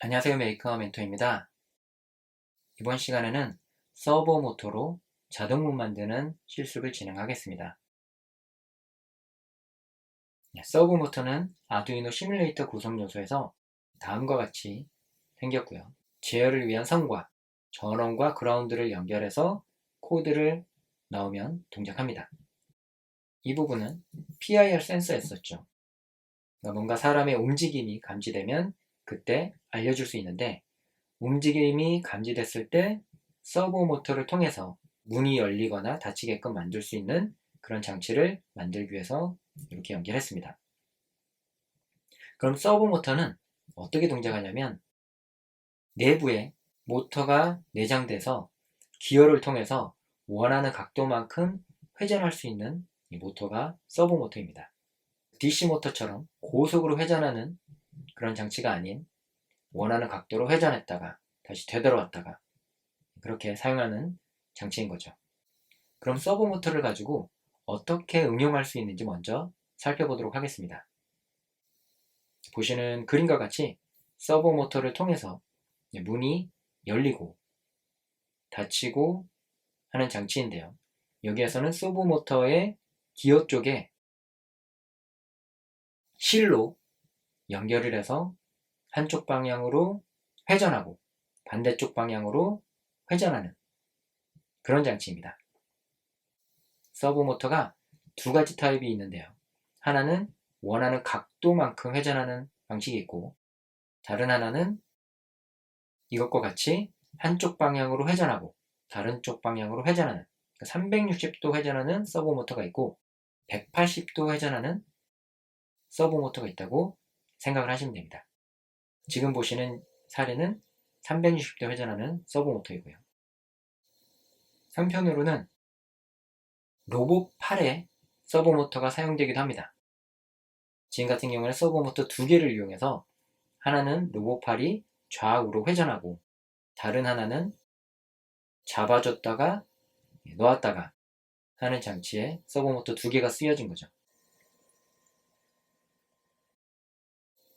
안녕하세요 메이커 멘토입니다. 이번 시간에는 서버 모터로 자동문 만드는 실습을 진행하겠습니다. 네, 서버 모터는 아두이노 시뮬레이터 구성 요소에서 다음과 같이 생겼고요. 제어를 위한 선과 전원과 그라운드를 연결해서 코드를 넣으면 동작합니다. 이 부분은 PIR 센서였었죠. 그러니까 뭔가 사람의 움직임이 감지되면 그때 알려줄 수 있는데 움직임이 감지됐을 때 서버 모터를 통해서 문이 열리거나 닫히게끔 만들 수 있는 그런 장치를 만들기 위해서 이렇게 연결했습니다. 그럼 서버 모터는 어떻게 동작하냐면 내부에 모터가 내장돼서 기어를 통해서 원하는 각도만큼 회전할 수 있는 이 모터가 서버 모터입니다. DC 모터처럼 고속으로 회전하는 그런 장치가 아닌 원하는 각도로 회전했다가 다시 되돌아왔다가 그렇게 사용하는 장치인 거죠. 그럼 서버 모터를 가지고 어떻게 응용할 수 있는지 먼저 살펴보도록 하겠습니다. 보시는 그림과 같이 서버 모터를 통해서 문이 열리고 닫히고 하는 장치인데요. 여기에서는 서버 모터의 기어 쪽에 실로 연결을 해서 한쪽 방향으로 회전하고 반대쪽 방향으로 회전하는 그런 장치입니다. 서브 모터가 두 가지 타입이 있는데요. 하나는 원하는 각도만큼 회전하는 방식이 있고 다른 하나는 이것과 같이 한쪽 방향으로 회전하고 다른 쪽 방향으로 회전하는 360도 그러니까 회전하는 서브 모터가 있고 180도 회전하는 서브 모터가 있다고 생각을 하시면 됩니다. 지금 보시는 사례는 360도 회전하는 서브 모터이고요. 한편으로는 로봇 팔에 서브 모터가 사용되기도 합니다. 지금 같은 경우는 서브 모터 두 개를 이용해서 하나는 로봇 팔이 좌우로 회전하고 다른 하나는 잡아줬다가 놓았다가 하는 장치에 서브 모터 두 개가 쓰여진 거죠.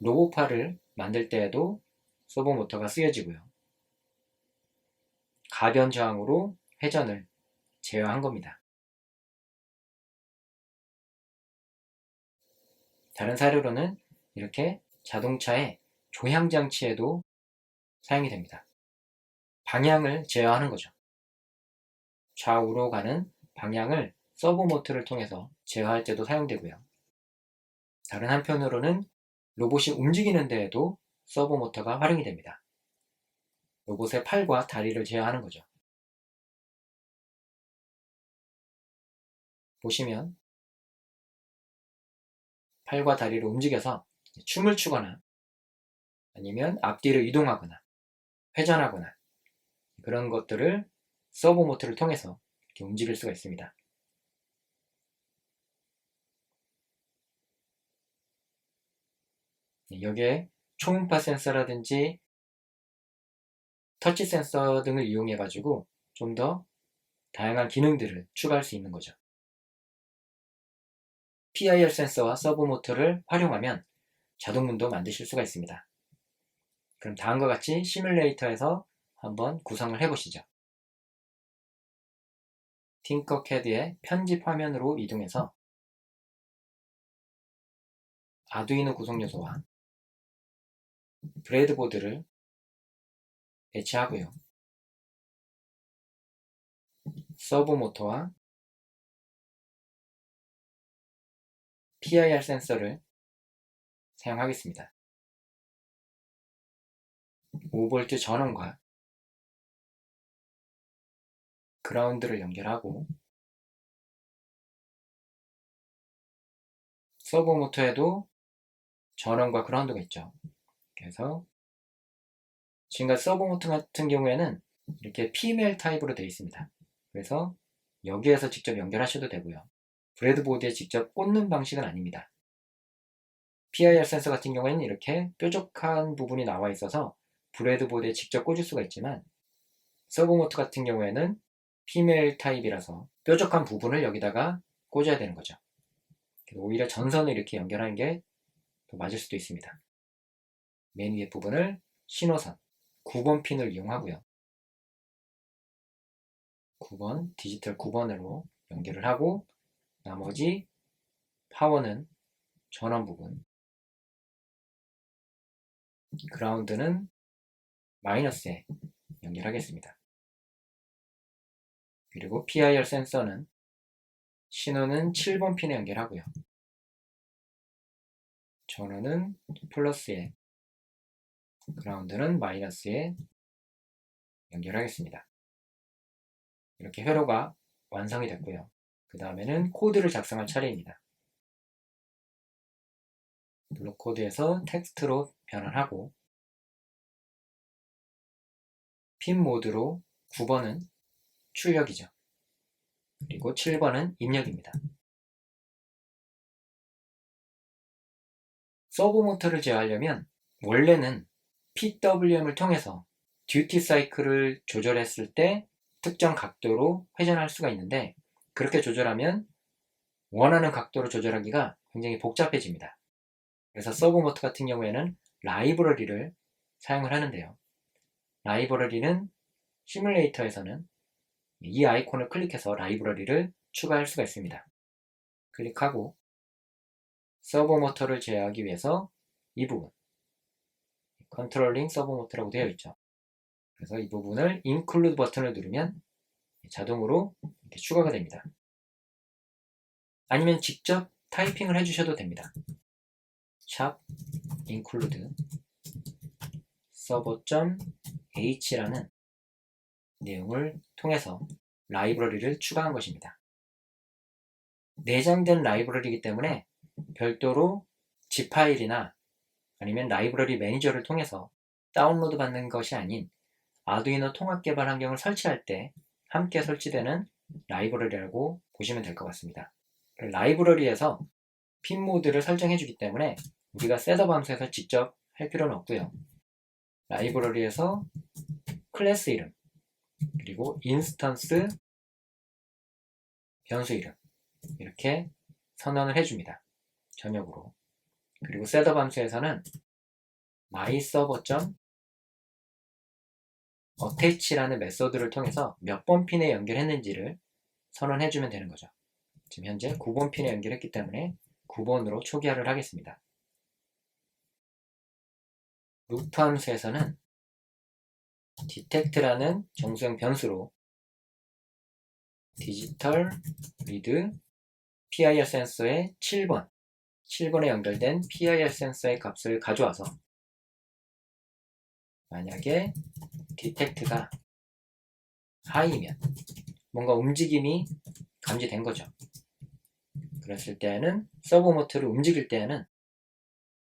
로봇팔을 만들 때에도 서버 모터가 쓰여지고요. 가변 저항으로 회전을 제어한 겁니다. 다른 사례로는 이렇게 자동차의 조향 장치에도 사용이 됩니다. 방향을 제어하는 거죠. 좌우로 가는 방향을 서버 모터를 통해서 제어할 때도 사용되고요. 다른 한편으로는 로봇이 움직이는 데에도 서버 모터가 활용이 됩니다. 로봇의 팔과 다리를 제어하는 거죠. 보시면 팔과 다리를 움직여서 춤을 추거나 아니면 앞뒤로 이동하거나 회전하거나 그런 것들을 서버 모터를 통해서 이렇게 움직일 수가 있습니다. 여기에 초음파 센서라든지 터치 센서 등을 이용해 가지고 좀 더 다양한 기능들을 추가할 수 있는 거죠. PIR 센서와 서브 모터를 활용하면 자동문도 만드실 수가 있습니다. 그럼 다음과 같이 시뮬레이터에서 한번 구성을 해보시죠. 팅커캐드의 편집 화면으로 이동해서 아두이노 구성 요소와 브레드보드를 배치하고요. 서브 모터와 PIR 센서를 사용하겠습니다. 5V 전원과 그라운드를 연결하고 서버 모터에도 전원과 그라운드가 있죠. 그래서 지금과 서버 모터 같은 경우에는 이렇게 피메일 타입으로 되어 있습니다. 그래서 여기에서 직접 연결하셔도 되고요. 브레드보드에 직접 꽂는 방식은 아닙니다. PIR 센서 같은 경우에는 이렇게 뾰족한 부분이 나와 있어서 브레드보드에 직접 꽂을 수가 있지만 서버 모터 같은 경우에는 피메일 타입이라서 뾰족한 부분을 여기다가 꽂아야 되는 거죠. 오히려 전선을 이렇게 연결하는 게 더 맞을 수도 있습니다. 맨 위에 부분을 신호선 9번 핀을 이용하고요. 9번 디지털 9번으로 연결을 하고 나머지 파워는 전원 부분 그라운드는 마이너스에 연결하겠습니다. 그리고 PIR 센서는 신호는 7번 핀에 연결하고요. 전원은 플러스에 그라운드는 마이너스에 연결하겠습니다. 이렇게 회로가 완성이 됐고요. 그 다음에는 코드를 작성할 차례입니다. 블록 코드에서 텍스트로 변환하고 핀 모드로 9번은 출력이죠. 그리고 7번은 입력입니다. 서브 모터를 제어하려면 원래는 PWM을 통해서 듀티 사이클을 조절했을 때 특정 각도로 회전할 수가 있는데 그렇게 조절하면 원하는 각도로 조절하기가 굉장히 복잡해집니다. 그래서 서브 모터 같은 경우에는 라이브러리를 사용을 하는데요. 라이브러리는 시뮬레이터에서는 이 아이콘을 클릭해서 라이브러리를 추가할 수가 있습니다. 클릭하고 서버 모터를 제어하기 위해서 이 부분 컨트롤링 서버 모터라고 되어 있죠. 그래서 이 부분을 include 버튼을 누르면 자동으로 이렇게 추가가 됩니다. 아니면 직접 타이핑을 해주셔도 됩니다. 샵 include server.h라는 내용을 통해서 라이브러리를 추가한 것입니다. 내장된 라이브러리이기 때문에 별도로 zip 파일이나 아니면 라이브러리 매니저를 통해서 다운로드 받는 것이 아닌 아두이노 통합 개발 환경을 설치할 때 함께 설치되는 라이브러리라고 보시면 될 것 같습니다. 라이브러리에서 핀 모드를 설정해 주기 때문에 우리가 셋업 함수에서 직접 할 필요는 없고요. 라이브러리에서 클래스 이름 그리고 인스턴스 변수 이름 이렇게 선언을 해줍니다. 전역으로 그리고 셋업 함수에서는 myserver. attaach라는 메소드를 통해서 몇 번 핀에 연결했는지를 선언해주면 되는 거죠. 지금 현재 9번 핀에 연결했기 때문에 9번으로 초기화를 하겠습니다. 루프 함수에서는 detect라는 정수형 변수로 디지털 리드 PIR 센서의 7번 7번에 연결된 PIR 센서의 값을 가져와서 만약에 detect가 하이면 뭔가 움직임이 감지된 거죠. 그랬을 때에는 서버 모터를 움직일 때에는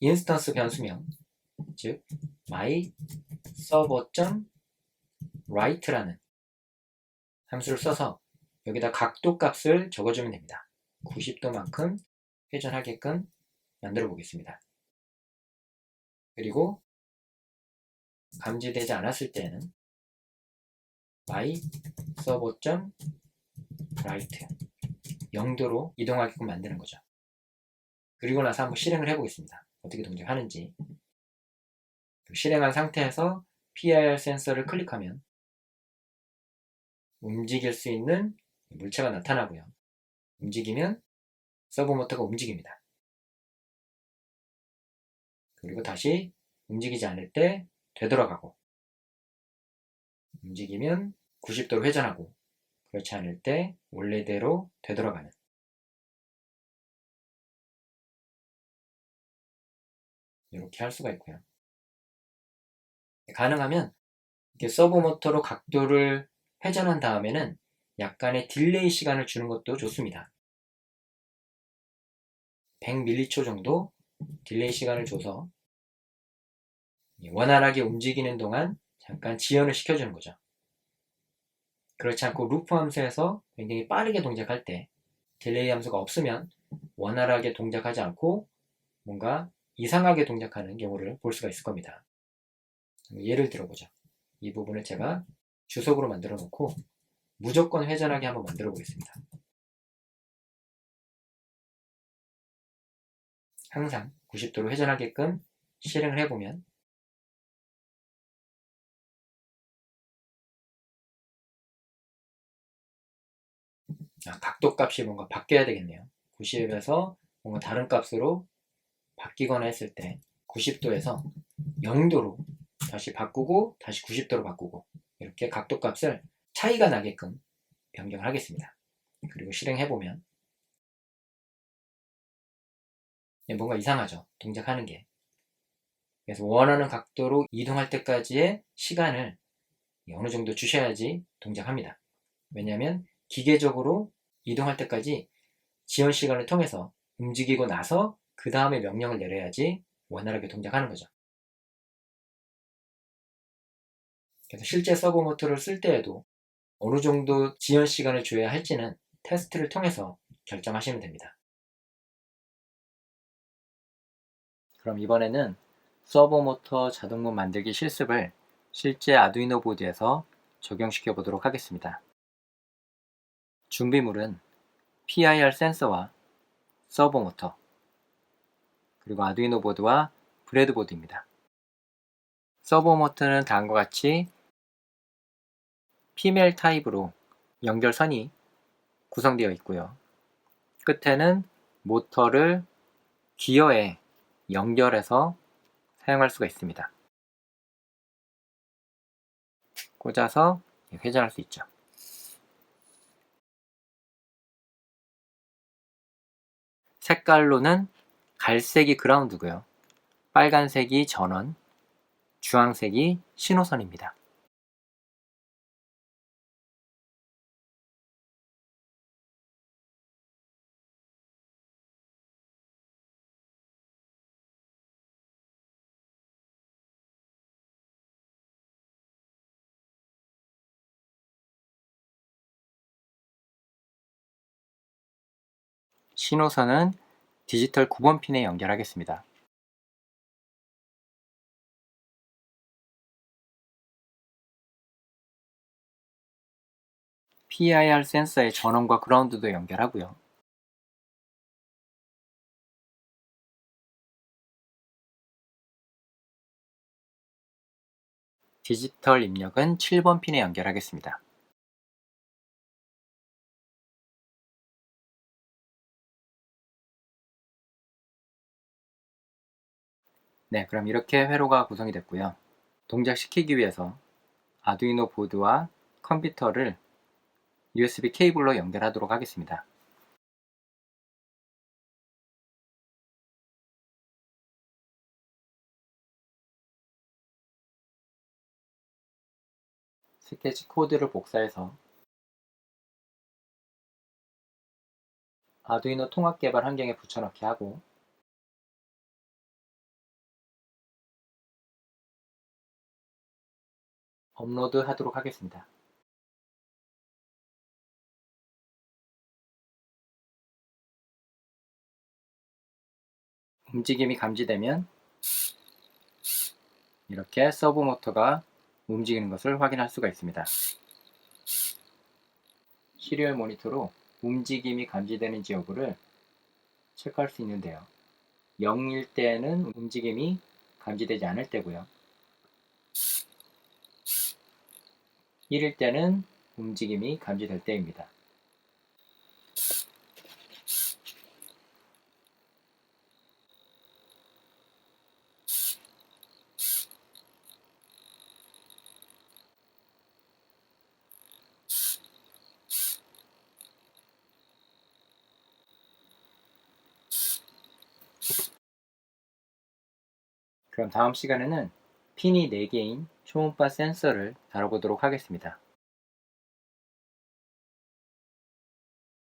인스턴스 변수명 즉 my server.write라는 함수를 써서 여기다 각도 값을 적어주면 됩니다. 90도만큼 회전하게끔 만들어 보겠습니다. 그리고 감지되지 않았을 때는 my server.write 0도로 이동하게끔 만드는 거죠. 그리고 나서 한번 실행을 해보겠습니다. 어떻게 동작하는지. 실행한 상태에서 PIR 센서를 클릭하면 움직일 수 있는 물체가 나타나고요. 움직이면 서버 모터가 움직입니다. 그리고 다시 움직이지 않을 때 되돌아가고 움직이면 90도로 회전하고 그렇지 않을 때 원래대로 되돌아가는 이렇게 할 수가 있고요. 가능하면 이렇게 서브 모터로 각도를 회전한 다음에는 약간의 딜레이 시간을 주는 것도 좋습니다. 100m초 정도 딜레이 시간을 줘서 원활하게 움직이는 동안 잠깐 지연을 시켜주는 거죠. 그렇지 않고 루프 함수에서 굉장히 빠르게 동작할 때 딜레이 함수가 없으면 원활하게 동작하지 않고 뭔가 이상하게 동작하는 경우를 볼 수가 있을 겁니다. 예를 들어보자. 이 부분을 제가 주석으로 만들어 놓고 무조건 회전하게 한번 만들어 보겠습니다. 항상 90도로 회전하게끔 실행을 해보면 아, 각도 값이 뭔가 바뀌어야 되겠네요. 90에서 뭔가 다른 값으로 바뀌거나 했을 때 90도에서 0도로 다시 바꾸고 다시 90도로 바꾸고 이렇게 각도 값을 차이가 나게끔 변경을 하겠습니다. 그리고 실행해보면 뭔가 이상하죠. 동작하는 게. 그래서 원하는 각도로 이동할 때까지의 시간을 어느 정도 주셔야지 동작합니다. 왜냐하면 기계적으로 이동할 때까지 지연 시간을 통해서 움직이고 나서 그 다음에 명령을 내려야지 원활하게 동작하는 거죠. 그래서 실제 서버 모터를 쓸 때에도 어느 정도 지연 시간을 줘야 할지는 테스트를 통해서 결정하시면 됩니다. 그럼 이번에는 서버 모터 자동문 만들기 실습을 실제 아두이노 보드에서 적용시켜 보도록 하겠습니다. 준비물은 PIR 센서와 서버 모터, 그리고 아두이노 보드와 브레드보드입니다. 서버 모터는 다음과 같이 피멜 타입으로 연결선이 구성되어 있고요. 끝에는 모터를 기어에 연결해서 사용할 수가 있습니다. 꽂아서 회전할 수 있죠. 색깔로는 갈색이 그라운드고요. 빨간색이 전원, 주황색이 신호선입니다. 신호선은 디지털 9번 핀에 연결하겠습니다. PIR 센서의 전원과 그라운드도 연결하고요. 디지털 입력은 7번 핀에 연결하겠습니다. 네, 그럼 이렇게 회로가 구성이 됐고요. 동작시키기 위해서 아두이노 보드와 컴퓨터를 USB 케이블로 연결하도록 하겠습니다. 스케치 코드를 복사해서 아두이노 통합 개발 환경에 붙여넣기 하고 업로드 하도록 하겠습니다. 움직임이 감지되면 이렇게 서브 모터가 움직이는 것을 확인할 수가 있습니다. 시리얼 모니터로 움직임이 감지되는지 여부를 체크할 수 있는데요. 0일 때는 움직임이 감지되지 않을 때고요. 1일 때는 움직임이 감지될 때입니다. 그럼 다음 시간에는 핀이 4개인 초음파 센서를 다뤄보도록 하겠습니다.